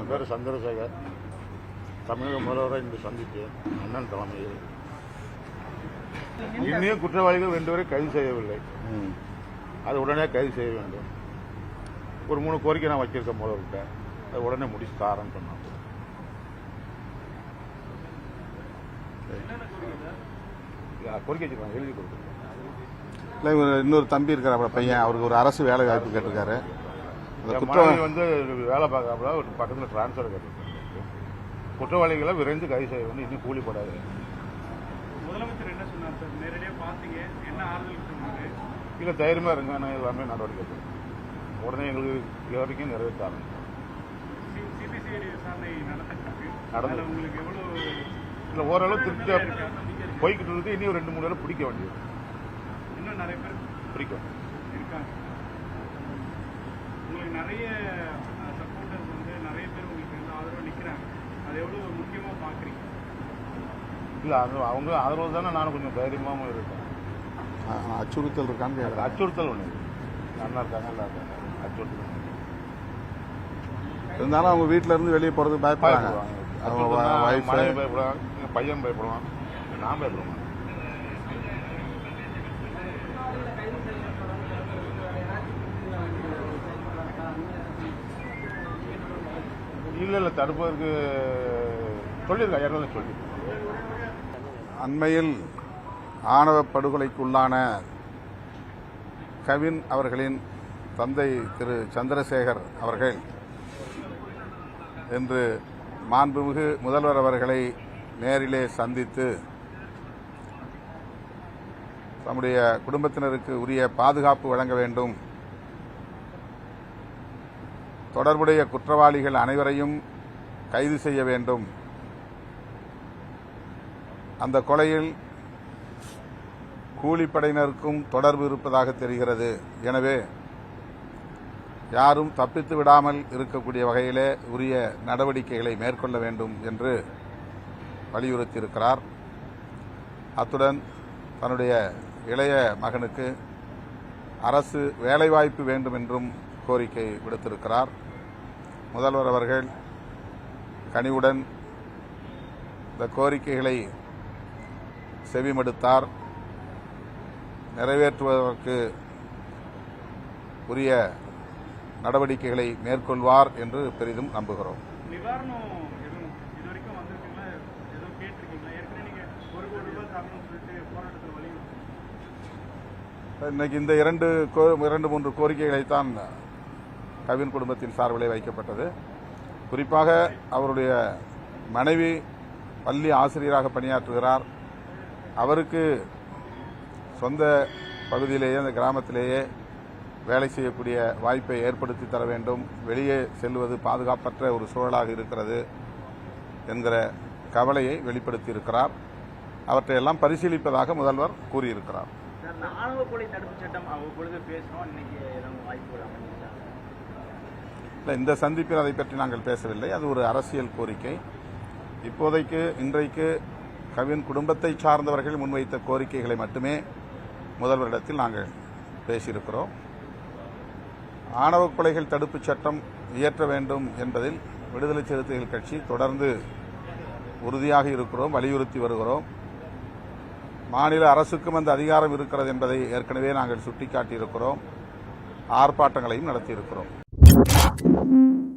என் பேர் சந்திரசேகர். தமிழக முதல்வரை இன்று சந்தித்து அண்ணன் தலைமையில். இன்னும் குற்றவாளிகள் ரெண்டு பேரை கைது செய்யவில்லை. அது உடனே கைது செய்ய வேண்டும். ஒரு மூணு கோரிக்கை நான் வச்சிருக்கேன் முதல்வர்கிட்ட அது உடனே முடிச்சு தாரேன்னு சொன்னாங்க. இல்ல, கோரிக்கை வச்சிருக்காங்க. எழுதி கொடுத்துருக்கேன். இல்லை இவர் இன்னொரு தம்பி இருக்கிற பையன். அவருக்கு ஒரு அரசு வேலை வாய்ப்பு கேட்டிருக்காரு. மனைவி வந்து வேலை பார்க்காமல ஒரு பக்கத்தில் டிரான்ஸ்ஃபர் கேட்டிருக்காங்க குற்றவாளிகளை விரைந்து கைது செய்ய வேண்டும் இன்னும் கூலிப்படாது முதலமைச்சர் என்ன சொன்னார் சார்? நேரடியாக பார்த்தீங்க என்ன ஆறுதல் சொன்னாரு இல்லை தைரியமாக இருங்க. நான் எல்லாமே நடவடிக்கை எடுப்பேன். உடனே எங்களுக்கு இது வரைக்கும் நிறைவேற்றாங்க சிபிசிஐடி விசாரணை நடந்துட்டு இருக்கு நடந்து- அதுல உங்களுக்கு எவ்வளவு இல்லை ஓரளவு திருப்தியாக? போய்கிட்டு இருக்கு இன்னும் ரெண்டு மூணு வேலை பிடிக்க வேண்டியது. இன்னும் நிறைய பேர் பிடிக்கும். இருக்காங்க. உங்களுக்கு நிறைய சப்போர்ட்டர்ஸ் வந்து நிறைய பேர் உங்களுக்கு வந்து ஆதரவாக நிற்கிறாங்க அது எவ்வளோ முக்கியமாக பார்க்குறீங்க இல்லை அது அவங்க ஆதரவு தானே நானும் கொஞ்சம் தைரியமாகவும் இருக்கேன். அச்சுறுத்தல் இருக்கான்னு கேட்குறேன் அச்சுறுத்தல் ஒன்று நல்லா இருக்காங்க நல்லா இருக்காங்க. அச்சுறுத்தல் இருந்தாலும் அவங்க வீட்டில இருந்து வெளியே போறது பயப்படுறாங்க அவங்க மனைவி பயப்படுவாங்க பையன் பயப்படுவான் நான் பயப்படுவேன். இல்லை இல்லை தடுப்பதற்கு சொல்லியிருக்கா? ஏற்கனவே சொல்லி. அண்மையில் ஆணவ படுகொலைக்குள்ளான கவின் அவர்களின் தந்தை திரு சந்திரசேகர் அவர்கள் என்று மாண்புமிகு முதல்வர் அவர்களை நேரிலே சந்தித்து தம்முடைய குடும்பத்தினருக்கு உரிய பாதுகாப்பு வழங்க வேண்டும் தொடர்புடைய குற்றவாளிகள் அனைவரையும் கைது செய்ய வேண்டும். அந்த கொலையில் கூலிப்படையினருக்கும் தொடர்பு இருப்பதாக தெரிகிறது. எனவே யாரும் தப்பித்து விடாமல் இருக்கக்கூடிய வகையிலே உரிய நடவடிக்கைகளை மேற்கொள்ள வேண்டும் என்று வலியுறுத்தியிருக்கிறார். அத்துடன் தன்னுடைய இளைய மகனுக்கு அரசு வேலைவாய்ப்பு வேண்டும் என்றும் கோரிக்கை விடுத்திருக்கிறார். முதல்வர் அவர்கள் கனிவுடன் இந்த கோரிக்கைகளை செவிமடுத்தார். நிறைவேற்றுவதற்கு உரிய நடவடிக்கைகளை மேற்கொள்வார் என்று பெரிதும் நம்புகிறோம். இன்னைக்கு இந்த இரண்டு இரண்டு மூன்று கோரிக்கைகளைத்தான் கவின் குடும்பத்தின் சார்பிலே வைக்கப்பட்டது. குறிப்பாக அவருடைய மனைவி பள்ளி ஆசிரியராக பணியாற்றுகிறார். அவருக்கு சொந்த பகுதியிலேயே அந்த கிராமத்திலேயே வேலை செய்யக்கூடிய வாய்ப்பை ஏற்படுத்தி தர வேண்டும். வெளியே செல்வது பாதுகாப்பற்ற ஒரு சூழலாக இருக்கிறது என்கிற கவலையை வெளிப்படுத்தியிருக்கிறார். அவற்றையெல்லாம் பரிசீலிப்பதாக முதல்வர் கூறியிருக்கிறார். கொலை தடுப்பு சட்டம் இன்னைக்கு வாய்ப்புகள் இல்லை இந்த சந்திப்பில் அதை பற்றி நாங்கள் பேசவில்லை. அது ஒரு அரசியல் கோரிக்கை. இப்போதைக்கு இன்றைக்கு கவின் குடும்பத்தை சார்ந்தவர்கள் முன்வைத்த கோரிக்கைகளை மட்டுமே முதல்வரிடத்தில் நாங்கள் பேசியிருக்கிறோம். ஆணவ கொலைகள் தடுப்புச் சட்டம் இயற்ற வேண்டும் என்பதில் விடுதலை சிறுத்தைகள் கட்சி தொடர்ந்து உறுதியாக இருக்கிறோம் வலியுறுத்தி வருகிறோம். மாநில அரசுக்கும் அந்த அதிகாரம் இருக்கிறது என்பதை ஏற்கனவே நாங்கள் சுட்டிக்காட்டியிருக்கிறோம். ஆர்ப்பாட்டங்களையும் நடத்தியிருக்கிறோம். Thank you.